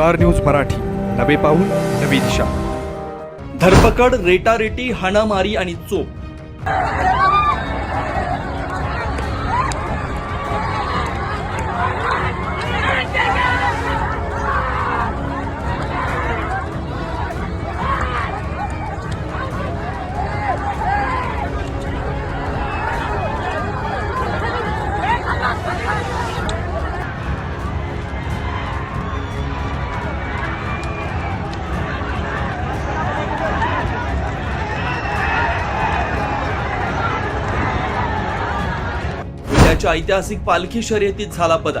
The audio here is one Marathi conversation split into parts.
Star news Marathi. नवे पाऊल नवी दिशा. धरपकड रेटारेटी हाणामारी आणि चोप. पुण्याच्या ऐतिहासिक पालखी शर्यतीत झाला पदा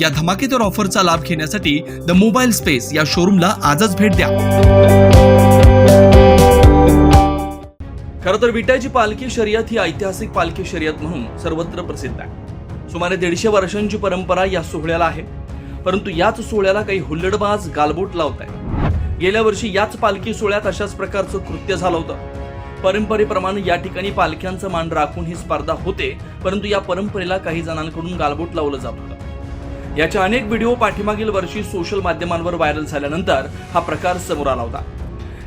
या धमाकेदार ऑफरचा लाभ घेण्यासाठी द मोबाईल स्पेस या शोरूमला आजच भेट द्या. खरं तर विट्याची पालखी शर्यत ही ऐतिहासिक पालखी शर्यत म्हणून सर्वत्र प्रसिद्ध आहे. सुमारे दीडशे वर्षांची परंपरा या सोहळ्याला आहे. परंतु याच सोहळ्याला काही हुल्लडबाज गालबोट लावत आहे गेल्या वर्षी याच पालखी सोहळ्यात अशाच प्रकारचं कृत्य झालं होतं. परंपरेप्रमाणे या ठिकाणी पालख्यांचा मान राखून ही स्पर्धा होते परंतु या परंपरेला काही जणांकडून गालबोट लावलं जात याच्या अनेक व्हिडिओ पाठीमागील वर्षी सोशल माध्यमांवर व्हायरल झाल्यानंतर हा प्रकार समोर आला होता.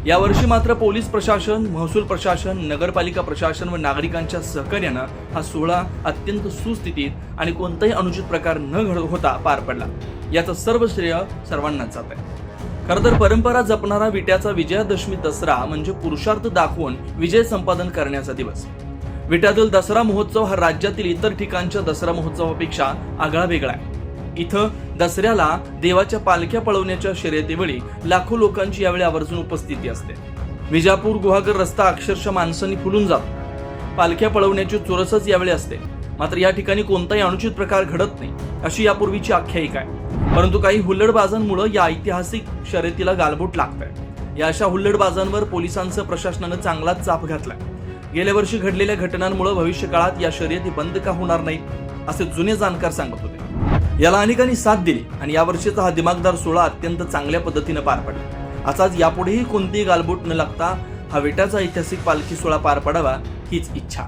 यावर्षी मात्र पोलीस प्रशासन महसूल प्रशासन नगरपालिका प्रशासन व नागरिकांच्या सहकार्यानं हा सोहळा अत्यंत सुस्थितीत आणि कोणताही अनुचित प्रकार न घडत होता पार पडला. याचं सर्व श्रेय सर्वांनाच जात आहे. खरं तर परंपरा जपणारा विट्याचा विजयादशमी दसरा म्हणजे पुरुषार्थ दाखवून विजय संपादन करण्याचा दिवस. विट्यातील दसरा महोत्सव हा राज्यातील इतर ठिकाणच्या दसरा महोत्सवापेक्षा आगळा वेगळा आहे. इथं दसऱ्याला देवाच्या पालख्या पळवण्याच्या शर्यतीवेळी लाखो लोकांची यावेळी आवर्जून उपस्थिती असते. विजापूर गुहागर रस्ता अक्षरशः माणसांनी फुलून जातो. पालख्या पळवण्याची चुरसच यावेळी असते. मात्र या ठिकाणी कोणताही अनुचित प्रकार घडत नाही अशी यापूर्वीची आख्यायिका आहे. परंतु काही हुल्लडबाजांमुळे या ऐतिहासिक शर्यतीला गालबोट लागत आहे या अशा हुल्लडबाजांवर पोलिसांचं प्रशासनानं चांगलाच चाप घातलाय. गेल्या वर्षी घडलेल्या घटनांमुळे भविष्य काळात या शर्यती बंद का होणार नाहीत असे जुने जाणकार सांगत होते. याला अनेकांनी साथ दिली आणि यावर्षीचा हा दिमागदार सोहळा अत्यंत चांगल्या पद्धतीनं पार पडला. असाच यापुढेही कोणतीही गालबोट न लागता हा विटाचा ऐतिहासिक पालखी सोहळा पार पडावा हीच इच्छा.